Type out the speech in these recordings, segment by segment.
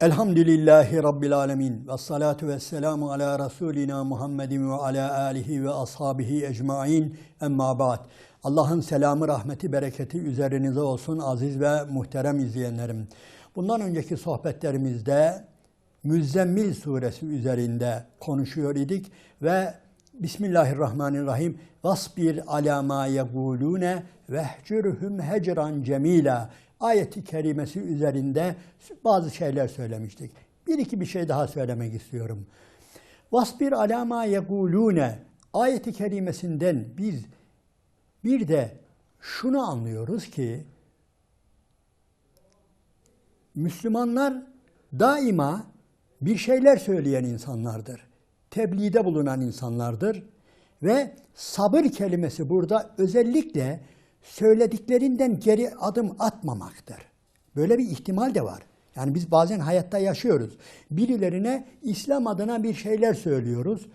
Elhamdülillahi Rabbil Alemin. Ve salatu ve selamu ala Resulina Muhammedin ve ala alihi ve ashabihi ecmain. Emma ba'd. Allah'ın selamı, rahmeti, bereketi üzerinize olsun aziz ve muhterem izleyenlerim. Bundan önceki sohbetlerimizde Müzzemmil suresi üzerinde konuşuyor idik ve Bismillahirrahmanirrahim. Vasbir ala ma yegulune vehcurhum hecran cemila. Ayeti kerimesi üzerinde bazı şeyler söylemiştik. Bir iki bir şey daha söylemek istiyorum. Vasbir ala ma yegulune. Ayeti kerimesinden biz bir de şunu anlıyoruz ki Müslümanlar daima bir şeyler söyleyen insanlardır. Tebliğde bulunan insanlardır. Ve sabır kelimesi burada özellikle söylediklerinden geri adım atmamaktır. Böyle bir ihtimal de var. Yani biz bazen hayatta yaşıyoruz. Birilerine İslam adına bir şeyler söylüyoruz.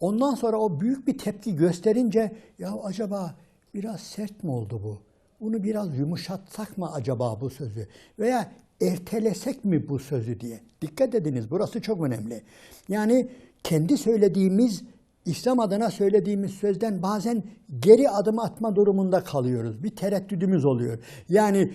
Ondan sonra o büyük bir tepki gösterince ya acaba biraz sert mi oldu bu? Bunu biraz yumuşatsak mı acaba bu sözü? Veya ertelesek mi bu sözü diye. Dikkat ediniz burası çok önemli. Yani kendi söylediğimiz İslam adına söylediğimiz sözden bazen geri adım atma durumunda kalıyoruz. Bir tereddüdümüz oluyor. Yani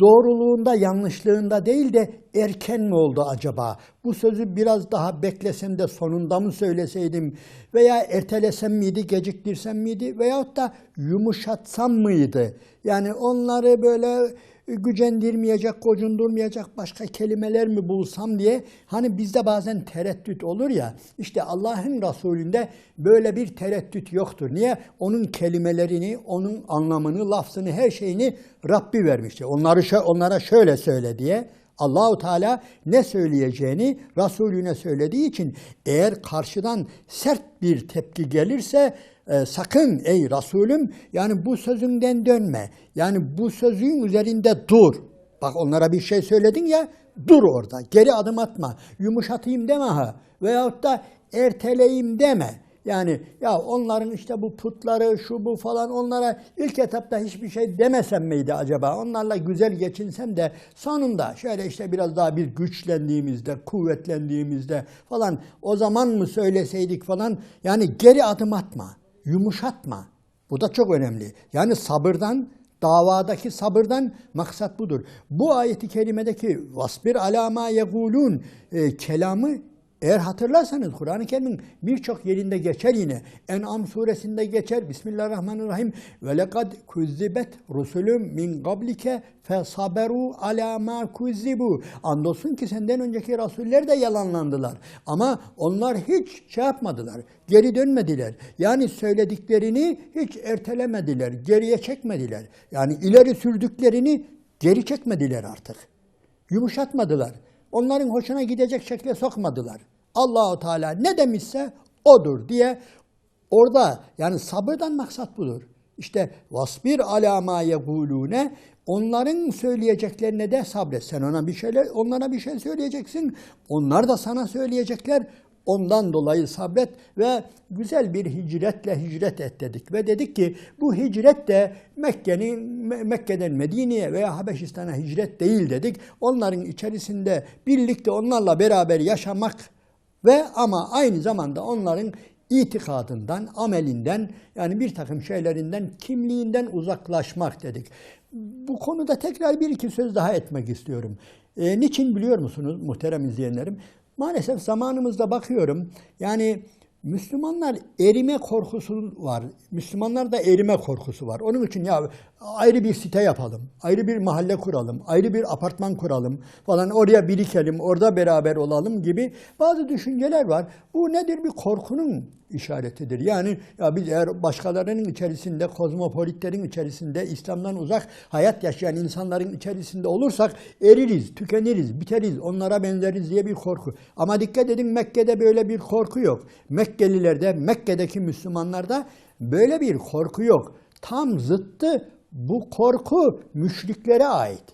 doğruluğunda, yanlışlığında değil de erken mi oldu acaba? Bu sözü biraz daha beklesem de sonunda mı söyleseydim veya ertelesem miydi, geciktirsem miydi veyahut da yumuşatsam mıydı? Yani onları böyle gücendirmeyecek, gocundurmayacak başka kelimeler mi bulsam diye hani bizde bazen tereddüt olur ya işte Allah'ın Resulü'nde böyle bir tereddüt yoktur. Niye? Onun kelimelerini, onun anlamını, lafzını, her şeyini Rabbi vermiştir. Onları onlara şöyle söyle diye Allahu Teala ne söyleyeceğini Resulüne söylediği için eğer karşıdan sert bir tepki gelirse e, sakın ey Resulüm yani bu sözünden dönme. Yani bu sözün üzerinde dur. Bak onlara bir şey söyledin ya dur orada. Geri adım atma. Yumuşatayım deme ha. Veyahut da erteleyim deme. Yani ya onların işte bu putları şu bu falan onlara ilk etapta hiçbir şey demesem miydi acaba? Onlarla güzel geçinsem de sonunda şöyle işte biraz daha bir güçlendiğimizde, kuvvetlendiğimizde falan o zaman mı söyleseydik falan yani geri adım atma, yumuşatma. Bu da çok önemli. Yani sabırdan davadaki sabırdan maksat budur. Bu ayeti kerimedeki vasbir alama yegulun e, kelamı eğer hatırlarsanız Kur'an-ı Kerim'in birçok yerinde geçer yine. En'am suresinde geçer. Bismillahirrahmanirrahim. Ve lekad kuzzibet rusulüm min qablike fe saberu ala ma kuzzibu. Andolsun ki senden önceki rasuller de yalanlandılar. Ama onlar hiç şey yapmadılar. Geri dönmediler. Yani söylediklerini hiç ertelemediler. Geriye çekmediler. Yani ileri sürdüklerini geri çekmediler artık. Yumuşatmadılar. Onların hoşuna gidecek şekle sokmadılar. Allahu Teala ne demişse odur diye orada yani sabırdan maksat budur. İşte vasbir ala ma yegulune onların söyleyeceklerine de sabret. Sen ona bir şeyler onlara bir şey söyleyeceksin. Onlar da sana söyleyecekler. Ondan dolayı sabret ve güzel bir hicretle hicret et dedik. Ve dedik ki bu hicret de Mekke'nin Mekke'den Medine'ye veya Habeşistan'a hicret değil dedik. Onların içerisinde birlikte onlarla beraber yaşamak ve ama aynı zamanda onların itikadından, amelinden yani bir takım şeylerinden, kimliğinden uzaklaşmak dedik. Bu konuda tekrar bir iki söz daha etmek istiyorum. E, niçin biliyor musunuz muhterem izleyenlerim? Maalesef zamanımızda bakıyorum yani Müslümanlar erime korkusu var. Müslümanlarda erime korkusu var. Onun için ya ayrı bir site yapalım, ayrı bir mahalle kuralım, ayrı bir apartman kuralım falan oraya birikelim, orada beraber olalım gibi bazı düşünceler var. Bu nedir? Bir korkunun işaretidir. Yani ya biz eğer başkalarının içerisinde, kozmopolitlerin içerisinde, İslam'dan uzak hayat yaşayan insanların içerisinde olursak eririz, tükeniriz, biteriz, onlara benzeriz diye bir korku. Ama dikkat edin Mekke'de böyle bir korku yok. Mekkelilerde, Mekke'deki Müslümanlarda böyle bir korku yok. Tam zıttı bu korku müşriklere ait.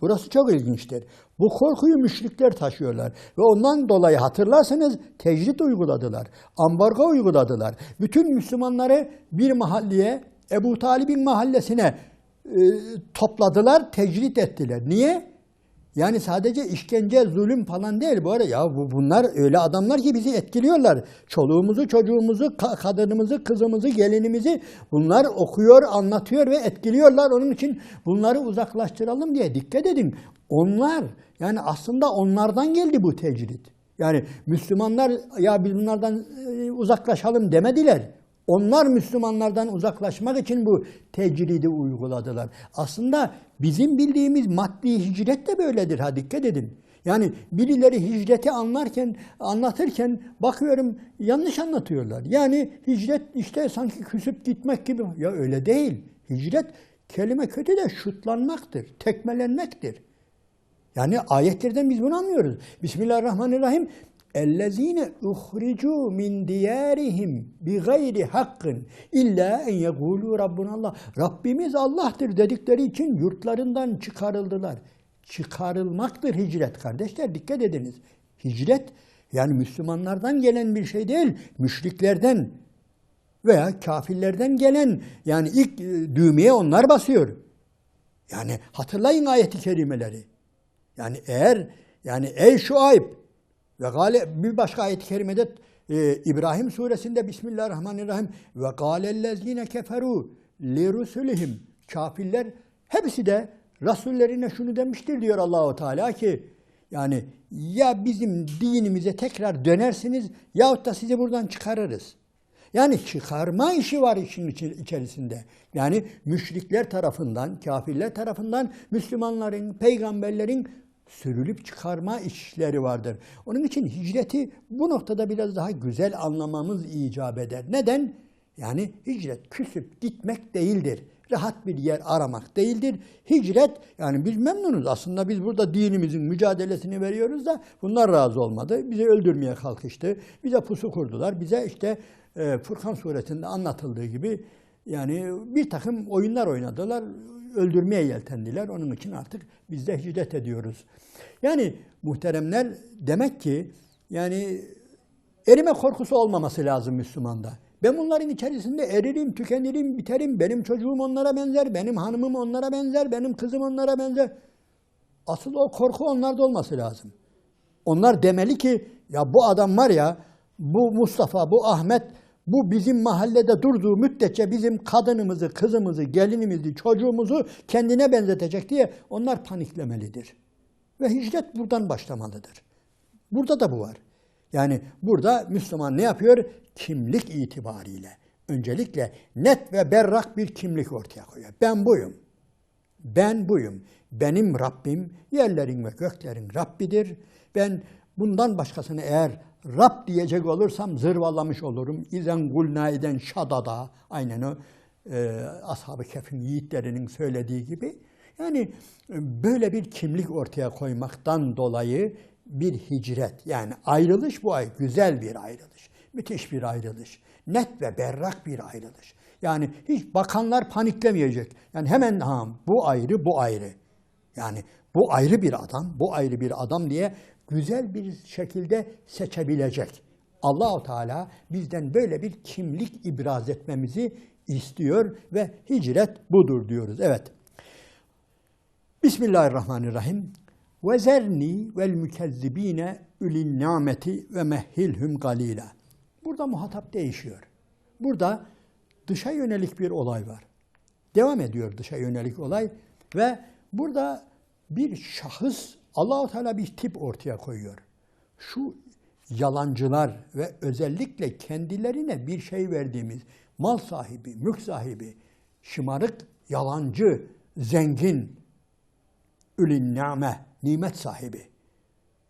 Burası çok ilginçtir. Bu korkuyu müşrikler taşıyorlar. Ve ondan dolayı hatırlarsanız tecrit uyguladılar. Ambargo uyguladılar. Bütün Müslümanları bir mahalleye, Ebu Talib'in mahallesine e, topladılar, tecrit ettiler. Niye? Yani sadece işkence, zulüm falan değil bu arada. Ya bu, bunlar öyle adamlar ki bizi etkiliyorlar. Çoluğumuzu, çocuğumuzu, ka- kadınımızı, kızımızı, gelinimizi bunlar okuyor, anlatıyor ve etkiliyorlar. Onun için bunları uzaklaştıralım diye dikkat edin. Onlar yani aslında onlardan geldi bu tecrit. Yani Müslümanlar ya biz bunlardan e, uzaklaşalım demediler. Onlar Müslümanlardan uzaklaşmak için bu tecridi uyguladılar. Aslında bizim bildiğimiz maddi hicret de böyledir ha dikkat edin. Yani birileri hicreti anlarken, anlatırken bakıyorum yanlış anlatıyorlar. Yani hicret işte sanki küsüp gitmek gibi. Ya öyle değil. Hicret kelime kötü de şutlanmaktır, tekmelenmektir. Yani ayetlerden biz bunu anlıyoruz. Bismillahirrahmanirrahim. اَلَّذ۪ينَ اُخْرِجُوا مِنْ دِيَارِهِمْ بِغَيْرِ حَقٍّ اِلَّا اَنْ يَقُولُوا رَبُّنَ Allah. Rabbimiz Allah'tır dedikleri için yurtlarından çıkarıldılar. Çıkarılmaktır hicret kardeşler dikkat ediniz. Hicret yani Müslümanlardan gelen bir şey değil, müşriklerden veya kafirlerden gelen yani ilk e, düğmeye onlar basıyor. Yani hatırlayın ayeti kerimeleri. Yani eğer yani ey Şuayb ve gale bir başka ayet-i kerimede e, İbrahim suresinde Bismillahirrahmanirrahim ve galellezine keferu li rusulihim kafirler hepsi de rasullerine şunu demiştir diyor Allahu Teala ki yani ya bizim dinimize tekrar dönersiniz yahut da sizi buradan çıkarırız. Yani çıkarma işi var işin içerisinde. Yani müşrikler tarafından, kafirler tarafından Müslümanların, peygamberlerin sürülüp çıkarma işleri vardır. Onun için hicreti bu noktada biraz daha güzel anlamamız icap eder. Neden? Yani hicret küsüp gitmek değildir. Rahat bir yer aramak değildir. Hicret yani biz memnunuz. Aslında biz burada dinimizin mücadelesini veriyoruz da bunlar razı olmadı. Bizi öldürmeye kalkıştı. Bize pusu kurdular. Bize işte e, Furkan suresinde anlatıldığı gibi yani bir takım oyunlar oynadılar. Öldürmeye yeltendiler. Onun için artık biz de hicret ediyoruz. Yani muhteremler demek ki yani erime korkusu olmaması lazım Müslümanda. Ben bunların içerisinde eririm, tükenirim, biterim. Benim çocuğum onlara benzer, benim hanımım onlara benzer, benim kızım onlara benzer. Asıl o korku onlarda olması lazım. Onlar demeli ki ya bu adam var ya, bu Mustafa, bu Ahmet, bu bizim mahallede durduğu müddetçe bizim kadınımızı, kızımızı, gelinimizi, çocuğumuzu kendine benzetecek diye onlar paniklemelidir. Ve hicret buradan başlamalıdır. Burada da bu var. Yani burada Müslüman ne yapıyor? Kimlik itibariyle. Öncelikle net ve berrak bir kimlik ortaya koyuyor. Ben buyum. Ben buyum. Benim Rabbim yerlerin ve göklerin Rabbidir. Ben bundan başkasını eğer Rab diyecek olursam zırvalamış olurum. İzen gulna eden şadada. Aynen o e, Ashab-ı Kehf'in yiğitlerinin söylediği gibi. Yani e, böyle bir kimlik ortaya koymaktan dolayı bir hicret. Yani ayrılış bu ay güzel bir ayrılış. Müthiş bir ayrılış. Net ve berrak bir ayrılış. Yani hiç bakanlar paniklemeyecek. Yani hemen ha bu ayrı bu ayrı. Yani bu ayrı bir adam, bu ayrı bir adam diye güzel bir şekilde seçebilecek. Allahu Teala bizden böyle bir kimlik ibraz etmemizi istiyor ve hicret budur diyoruz. Evet. Bismillahirrahmanirrahim. Ve zerni vel mükezzibine ülin nimeti ve mehhilhum galila. Burada muhatap değişiyor. Burada dışa yönelik bir olay var. Devam ediyor dışa yönelik olay ve burada bir şahıs Allahu Teala bir tip ortaya koyuyor. Şu yalancılar ve özellikle kendilerine bir şey verdiğimiz mal sahibi, mülk sahibi, şımarık, yalancı, zengin, ülin ni'me, nimet sahibi.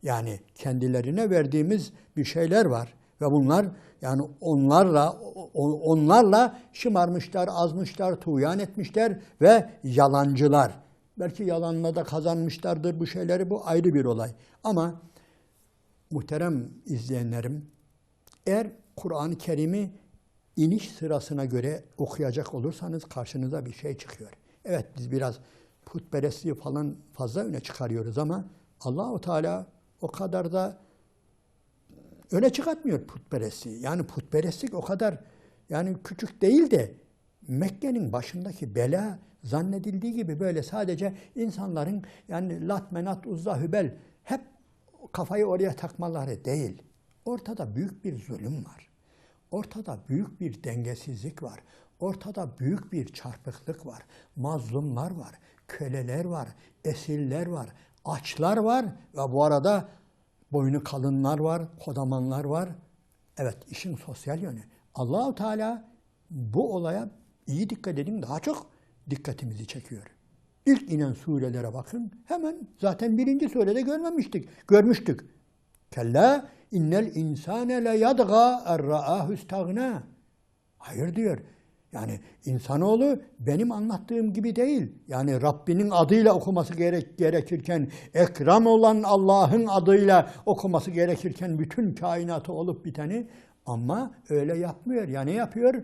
Yani kendilerine verdiğimiz bir şeyler var ve bunlar yani onlarla onlarla şımarmışlar, azmışlar, tuğyan etmişler ve yalancılar. Belki yalanla da kazanmışlardır bu şeyleri. Bu ayrı bir olay. Ama muhterem izleyenlerim, eğer Kur'an-ı Kerim'i iniş sırasına göre okuyacak olursanız karşınıza bir şey çıkıyor. Evet biz biraz putperestliği falan fazla öne çıkarıyoruz ama Allahu Teala o kadar da öne çıkartmıyor putperestliği. Yani putperestlik o kadar yani küçük değil de Mekke'nin başındaki bela zannedildiği gibi böyle sadece insanların yani Lat, Menat, Uzza, Hübel hep kafayı oraya takmaları değil. Ortada büyük bir zulüm var. Ortada büyük bir dengesizlik var. Ortada büyük bir çarpıklık var. Mazlumlar var, köleler var, esirler var, açlar var ve bu arada boynu kalınlar var, kodamanlar var. Evet, işin sosyal yönü. Allahu Teala bu olaya iyi dikkat edin daha çok dikkatimizi çekiyor. İlk inen surelere bakın. Hemen zaten birinci surede görmemiştik. Görmüştük. Kella innel insane le yadga erra'ahu istagna. Hayır diyor. Yani insanoğlu benim anlattığım gibi değil. Yani Rabbinin adıyla okuması gerek, gerekirken, ekram olan Allah'ın adıyla okuması gerekirken bütün kainatı olup biteni ama öyle yapmıyor. Yani yapıyor?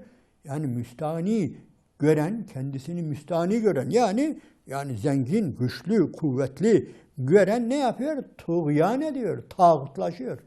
Yani müstani gören, kendisini müstani gören yani yani zengin, güçlü, kuvvetli gören ne yapıyor? Tuğyan ediyor, tağutlaşıyor.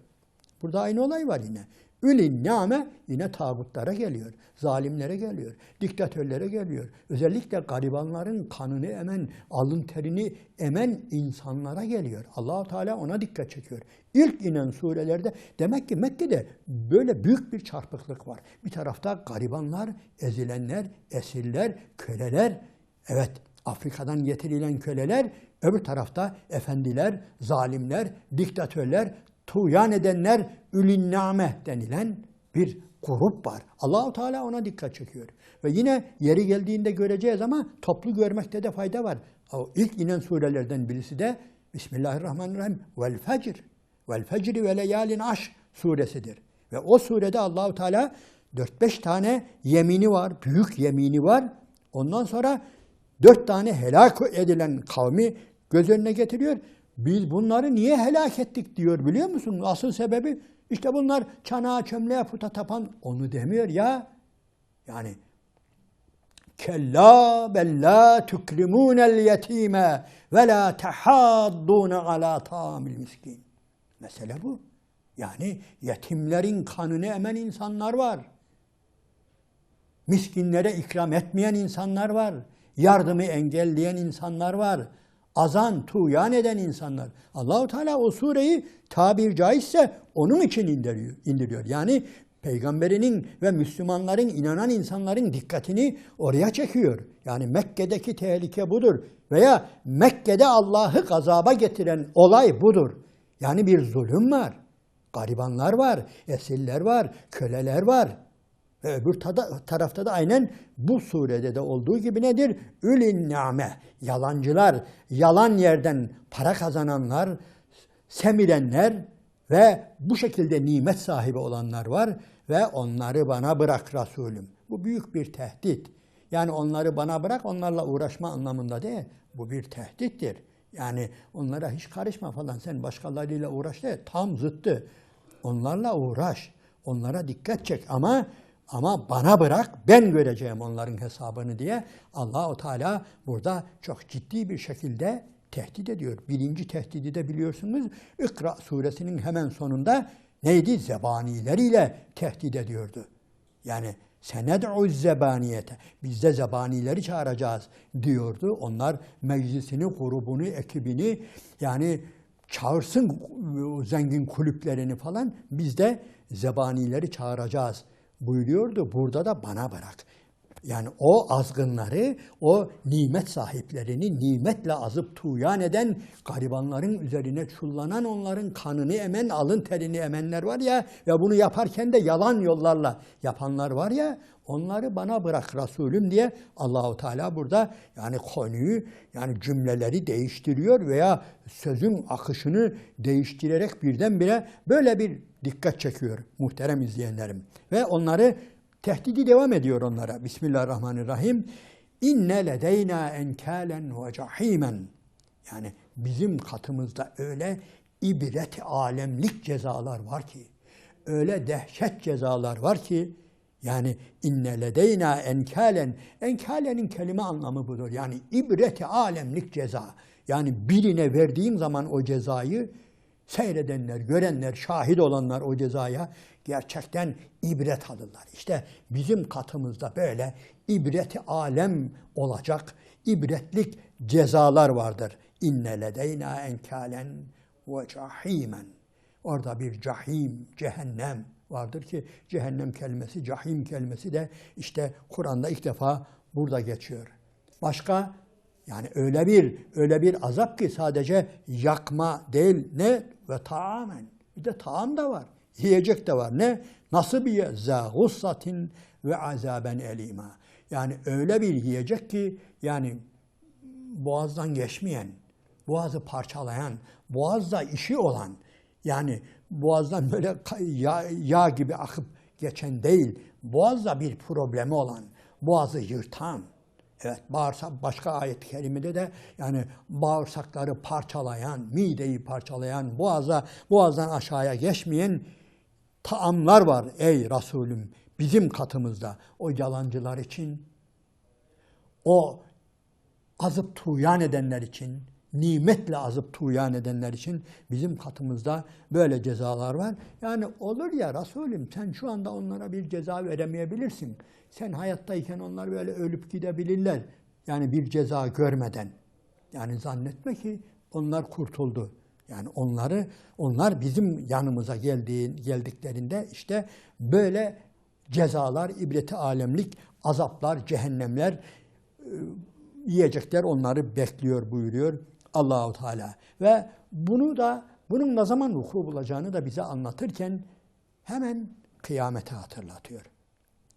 Burada aynı olay var yine. Ülin name yine tağutlara geliyor. Zalimlere geliyor. Diktatörlere geliyor. Özellikle garibanların kanını emen, alın terini emen insanlara geliyor. Allahu Teala ona dikkat çekiyor. İlk inen surelerde demek ki Mekke'de böyle büyük bir çarpıklık var. Bir tarafta garibanlar, ezilenler, esirler, köleler. Evet Afrika'dan getirilen köleler, öbür tarafta efendiler, zalimler, diktatörler, tuğyan edenler, ülinname denilen bir grup var. Allahu Teala ona dikkat çekiyor. Ve yine yeri geldiğinde göreceğiz ama toplu görmekte de fayda var. O ilk inen surelerden birisi de Bismillahirrahmanirrahim vel fecr vel fecri ve leyalin aş suresidir. Ve o surede Allahu Teala 4-5 tane yemini var, büyük yemini var. Ondan sonra dört tane helak edilen kavmi göz önüne getiriyor. Biz bunları niye helak ettik diyor biliyor musun? Asıl sebebi işte bunlar çanağa çömleğe puta tapan onu demiyor ya. Yani Kella bella tukrimunel yetime ve la tahaddun ala tamil miskin. Mesele bu. Yani yetimlerin kanını emen insanlar var. Miskinlere ikram etmeyen insanlar var. Yardımı engelleyen insanlar var. Azan, tuğyan eden insanlar. Allahu Teala o sureyi tabir caizse onun için indiriyor. indiriyor. Yani peygamberinin ve Müslümanların, inanan insanların dikkatini oraya çekiyor. Yani Mekke'deki tehlike budur. Veya Mekke'de Allah'ı gazaba getiren olay budur. Yani bir zulüm var. Garibanlar var, esirler var, köleler var. Ve öbür tarafta da aynen bu surede de olduğu gibi nedir? Ülin name, yalancılar, yalan yerden para kazananlar, semirenler ve bu şekilde nimet sahibi olanlar var ve onları bana bırak Resulüm. Bu büyük bir tehdit. Yani onları bana bırak, onlarla uğraşma anlamında değil. Bu bir tehdittir. Yani onlara hiç karışma falan, sen başkalarıyla uğraş değil. Tam zıttı. Onlarla uğraş, onlara dikkat çek ama ama bana bırak ben göreceğim onların hesabını diye Allahu Teala burada çok ciddi bir şekilde tehdit ediyor. Birinci tehdidi de biliyorsunuz İkra suresinin hemen sonunda neydi? Zebanileriyle tehdit ediyordu. Yani sened'u zebaniyete. Biz de zebanileri çağıracağız diyordu. Onlar meclisini, grubunu, ekibini yani çağırsın zengin kulüplerini falan. Biz de zebanileri çağıracağız buyuruyordu. Burada da bana bırak. Yani o azgınları, o nimet sahiplerini nimetle azıp tuğyan eden, garibanların üzerine çullanan, onların kanını emen, alın terini emenler var ya ve bunu yaparken de yalan yollarla yapanlar var ya, onları bana bırak Resulüm diye Allahu Teala burada yani konuyu yani cümleleri değiştiriyor veya sözün akışını değiştirerek birdenbire böyle bir dikkat çekiyor muhterem izleyenlerim. Ve onları tehdidi devam ediyor onlara. Bismillahirrahmanirrahim. İnne ledeyna enkalen ve cahimen. Yani bizim katımızda öyle ibret alemlik cezalar var ki, öyle dehşet cezalar var ki, yani inne ledeyna enkalen, enkalenin kelime anlamı budur. Yani ibret alemlik ceza. Yani birine verdiğin zaman o cezayı seyredenler, görenler, şahit olanlar o cezaya gerçekten ibret alırlar. İşte bizim katımızda böyle ibreti alem olacak, ibretlik cezalar vardır. İnne ledeyna enkalen ve cahimen. Orada bir cahim, cehennem vardır ki cehennem kelimesi, cahim kelimesi de işte Kur'an'da ilk defa burada geçiyor. Başka yani öyle bir öyle bir azap ki sadece yakma değil ne ve taamen. Bir de taam da var. Yiyecek de var. Ne? Nasıl bir za gussatin ve azaben elima. Yani öyle bir yiyecek ki yani boğazdan geçmeyen, boğazı parçalayan, boğazda işi olan yani boğazdan böyle yağ, yağ gibi akıp geçen değil, boğazda bir problemi olan, boğazı yırtan, Evet bağırsak başka ayet-i kerimede de yani bağırsakları parçalayan, mideyi parçalayan, boğaza boğazdan aşağıya geçmeyen taamlar var ey Resulüm bizim katımızda. O yalancılar için, o azıp tuğyan edenler için, nimetle azıp tuğyan edenler için bizim katımızda böyle cezalar var. Yani olur ya Resulüm sen şu anda onlara bir ceza veremeyebilirsin. Sen hayattayken onlar böyle ölüp gidebilirler. Yani bir ceza görmeden. Yani zannetme ki onlar kurtuldu. Yani onları onlar bizim yanımıza geldiği geldiklerinde işte böyle cezalar, ibreti alemlik azaplar, cehennemler yiyecekler onları bekliyor buyuruyor Allahu Teala. Ve bunu da bunun ne zaman vuku bulacağını da bize anlatırken hemen kıyamete hatırlatıyor.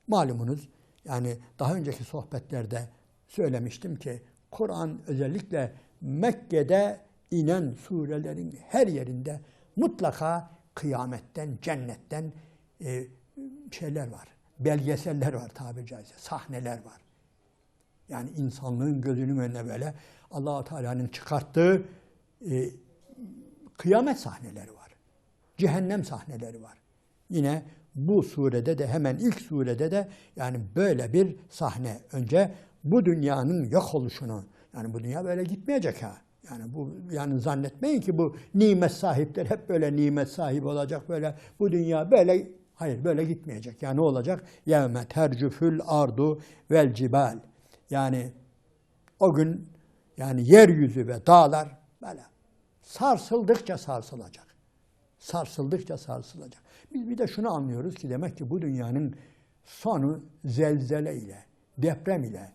Malumunuz yani daha önceki sohbetlerde söylemiştim ki Kur'an özellikle Mekke'de inen surelerin her yerinde mutlaka kıyametten, cennetten e, şeyler var. Belgeseller var tabiri caizse, sahneler var. Yani insanlığın gözünün önüne böyle allah Teala'nın çıkarttığı e, kıyamet sahneleri var. Cehennem sahneleri var. Yine bu surede de hemen ilk surede de yani böyle bir sahne. Önce bu dünyanın yok oluşunu yani bu dünya böyle gitmeyecek ha. Yani bu yani zannetmeyin ki bu nimet sahipleri hep böyle nimet sahibi olacak böyle bu dünya böyle hayır böyle gitmeyecek. Yani ne olacak? Yevme tercüfül ardu vel cibal. Yani o gün yani yeryüzü ve dağlar böyle sarsıldıkça sarsılacak. Sarsıldıkça sarsılacak. Biz bir de şunu anlıyoruz ki demek ki bu dünyanın sonu zelzele ile, deprem ile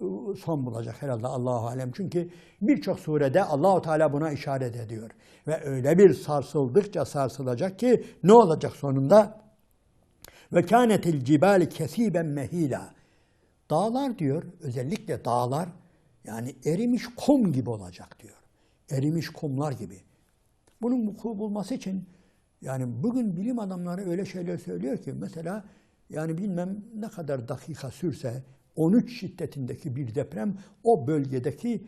ıı, son bulacak herhalde Allahu alem. Çünkü birçok surede Allahu Teala buna işaret ediyor. Ve öyle bir sarsıldıkça sarsılacak ki ne olacak sonunda? Ve kânetil cibâli kesiben mehîlâ. Dağlar diyor, özellikle dağlar yani erimiş kum gibi olacak diyor. Erimiş kumlar gibi. Bunun vuku bulması için yani bugün bilim adamları öyle şeyler söylüyor ki mesela yani bilmem ne kadar dakika sürse 13 şiddetindeki bir deprem o bölgedeki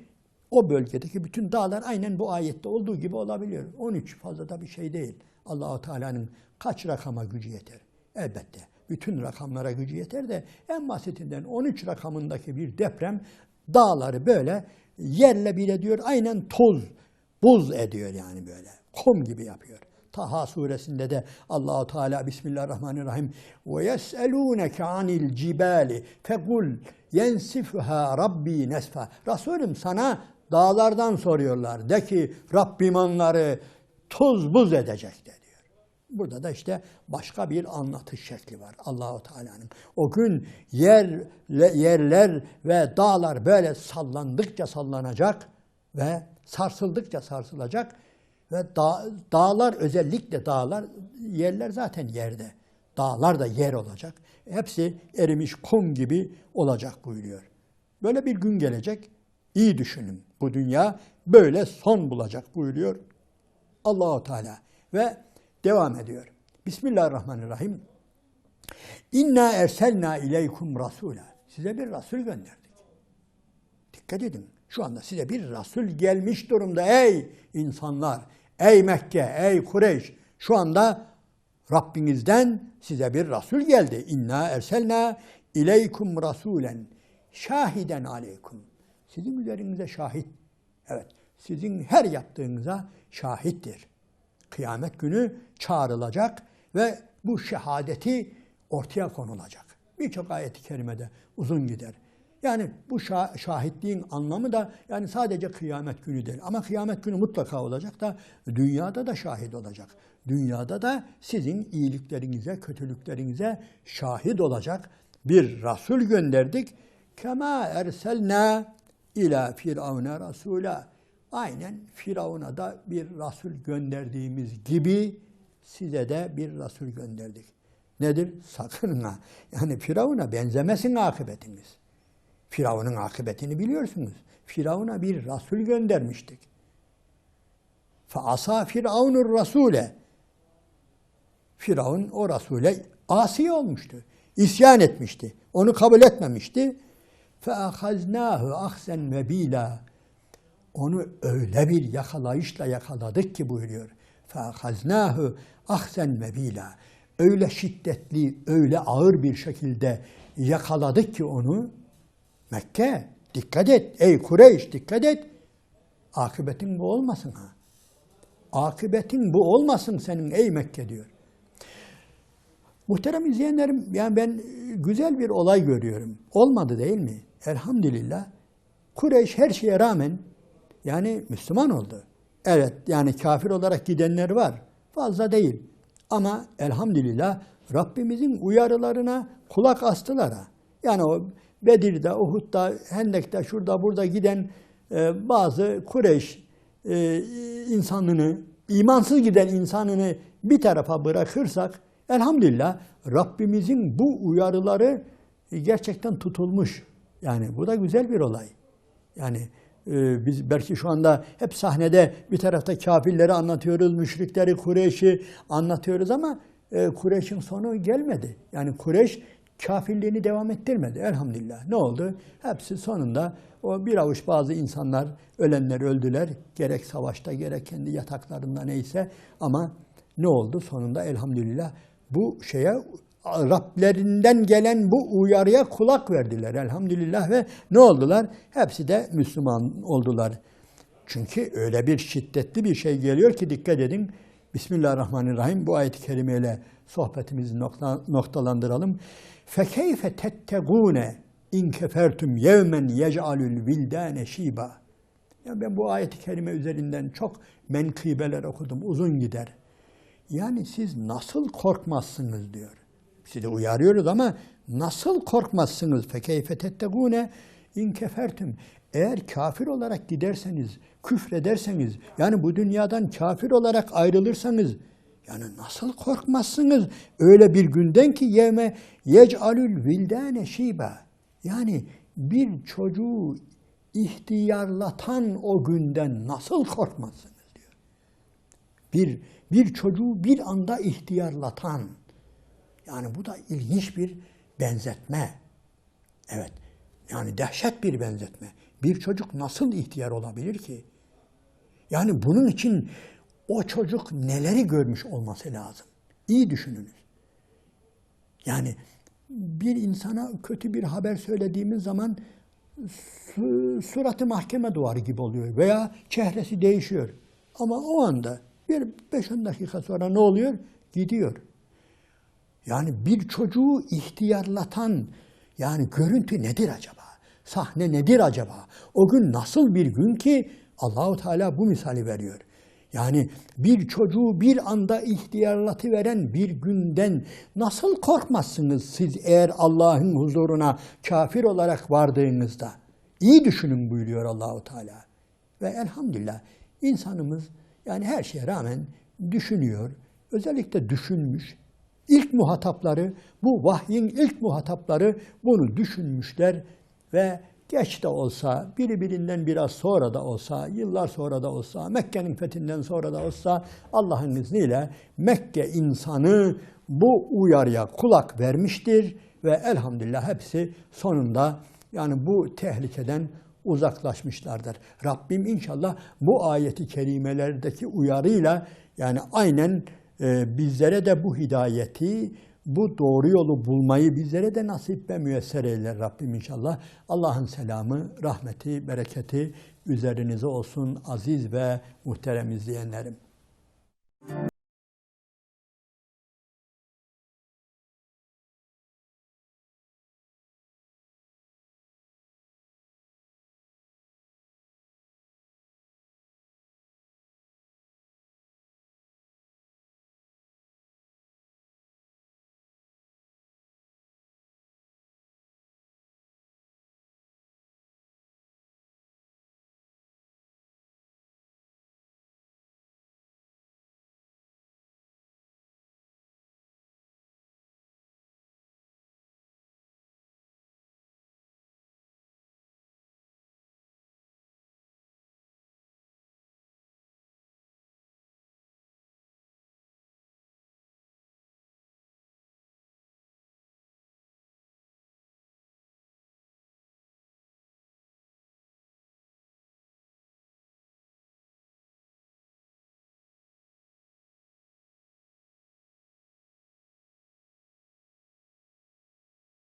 o bölgedeki bütün dağlar aynen bu ayette olduğu gibi olabiliyor. 13 fazla da bir şey değil. Allahu Teala'nın kaç rakama gücü yeter? Elbette bütün rakamlara gücü yeter de en basitinden 13 rakamındaki bir deprem dağları böyle yerle bir ediyor. Aynen toz, buz ediyor yani böyle. Kum gibi yapıyor. Taha suresinde de Allahu Teala Bismillahirrahmanirrahim ve yeselûneke anil cibali fekul yensifuha rabbi nesfa. Resulüm sana dağlardan soruyorlar. De ki Rabbim onları tuz buz edecek de diyor. Burada da işte başka bir anlatış şekli var Allahu Teala'nın. O gün yer yerler ve dağlar böyle sallandıkça sallanacak ve sarsıldıkça sarsılacak ve dağ, dağlar özellikle dağlar yerler zaten yerde. Dağlar da yer olacak. Hepsi erimiş kum gibi olacak buyuruyor. Böyle bir gün gelecek. İyi düşünün. Bu dünya böyle son bulacak buyuruyor Allahu Teala ve devam ediyor. Bismillahirrahmanirrahim. İnna erselna ileykum rasula. Size bir rasul gönderdik. Dikkat edin. Şu anda size bir rasul gelmiş durumda ey insanlar, ey Mekke, ey Kureyş. Şu anda Rabbinizden size bir rasul geldi. İnna erselna ileykum rasulen şahiden aleykum. Sizin üzerinize şahit. Evet, sizin her yaptığınıza şahittir. Kıyamet günü çağrılacak ve bu şehadeti ortaya konulacak. Birçok ayet-i kerimede uzun gider. Yani bu şah- şahitliğin anlamı da yani sadece kıyamet günü değil. Ama kıyamet günü mutlaka olacak da dünyada da şahit olacak. Dünyada da sizin iyiliklerinize, kötülüklerinize şahit olacak bir Resul gönderdik. Kema erselna ila firavuna rasula. Aynen Firavun'a da bir Resul gönderdiğimiz gibi size de bir Resul gönderdik. Nedir? Sakın ha. Yani Firavun'a benzemesin akıbetiniz. Firavun'un akıbetini biliyorsunuz. Firavun'a bir Resul göndermiştik. Fa Firavunur Rasule. Firavun o Resul'e asi olmuştu. İsyan etmişti. Onu kabul etmemişti. Fe ahaznâhu ahsen mebîlâ. Onu öyle bir yakalayışla yakaladık ki buyuruyor. Ahaznâhu ahsen mebîlâ. Öyle şiddetli, öyle ağır bir şekilde yakaladık ki onu. Mekke dikkat et. Ey Kureyş dikkat et. Akıbetin bu olmasın ha. Akıbetin bu olmasın senin ey Mekke diyor. Muhterem izleyenlerim, yani ben güzel bir olay görüyorum. Olmadı değil mi? Elhamdülillah. Kureyş her şeye rağmen yani Müslüman oldu. Evet yani kafir olarak gidenler var. Fazla değil. Ama elhamdülillah Rabbimizin uyarılarına kulak astılar. Yani o Bedir'de, Uhud'da, Hendek'te, şurada burada giden e, bazı Kureyş e, insanını, imansız giden insanını bir tarafa bırakırsak elhamdülillah Rabbimizin bu uyarıları gerçekten tutulmuş. Yani bu da güzel bir olay. Yani e, biz belki şu anda hep sahnede bir tarafta kafirleri anlatıyoruz, müşrikleri, Kureyş'i anlatıyoruz ama e, Kureyş'in sonu gelmedi. Yani Kureyş kafirliğini devam ettirmedi elhamdülillah. Ne oldu? Hepsi sonunda o bir avuç bazı insanlar ölenler öldüler. Gerek savaşta gerek kendi yataklarında neyse ama ne oldu? Sonunda elhamdülillah bu şeye Rablerinden gelen bu uyarıya kulak verdiler elhamdülillah ve ne oldular? Hepsi de Müslüman oldular. Çünkü öyle bir şiddetli bir şey geliyor ki dikkat edin. Bismillahirrahmanirrahim bu ayet-i kerimeyle sohbetimizi nokta, noktalandıralım. فَكَيْفَ تَتَّقُونَ اِنْ كَفَرْتُمْ يَوْمًا يَجْعَلُ الْوِلْدَانَ شِيبًا ya ben bu ayet-i kerime üzerinden çok menkıbeler okudum, uzun gider. Yani siz nasıl korkmazsınız diyor. Sizi uyarıyoruz ama nasıl korkmazsınız? Fekeyfe tettegune in kefertüm. Eğer kafir olarak giderseniz, küfrederseniz, yani bu dünyadan kafir olarak ayrılırsanız, yani nasıl korkmazsınız? Öyle bir günden ki yevme yec'alül vildane şiba. Yani bir çocuğu ihtiyarlatan o günden nasıl korkmazsınız diyor. Bir, bir çocuğu bir anda ihtiyarlatan. Yani bu da ilginç bir benzetme. Evet. Yani dehşet bir benzetme. Bir çocuk nasıl ihtiyar olabilir ki? Yani bunun için o çocuk neleri görmüş olması lazım? İyi düşününüz. Yani bir insana kötü bir haber söylediğimiz zaman su- suratı mahkeme duvarı gibi oluyor veya çehresi değişiyor. Ama o anda bir 5-10 dakika sonra ne oluyor? Gidiyor. Yani bir çocuğu ihtiyarlatan yani görüntü nedir acaba? Sahne nedir acaba? O gün nasıl bir gün ki Allahu Teala bu misali veriyor. Yani bir çocuğu bir anda ihtiyarlatı veren bir günden nasıl korkmazsınız siz eğer Allah'ın huzuruna kafir olarak vardığınızda? İyi düşünün buyuruyor Allahu Teala. Ve elhamdülillah insanımız yani her şeye rağmen düşünüyor. Özellikle düşünmüş. İlk muhatapları, bu vahyin ilk muhatapları bunu düşünmüşler ve geç de olsa, biri birinden biraz sonra da olsa, yıllar sonra da olsa, Mekke'nin fethinden sonra da olsa Allah'ın izniyle Mekke insanı bu uyarıya kulak vermiştir ve elhamdülillah hepsi sonunda yani bu tehlikeden uzaklaşmışlardır. Rabbim inşallah bu ayeti kerimelerdeki uyarıyla yani aynen bizlere de bu hidayeti, bu doğru yolu bulmayı bizlere de nasip ve müyesser eyler Rabbim inşallah. Allah'ın selamı, rahmeti, bereketi üzerinize olsun aziz ve muhterem izleyenlerim.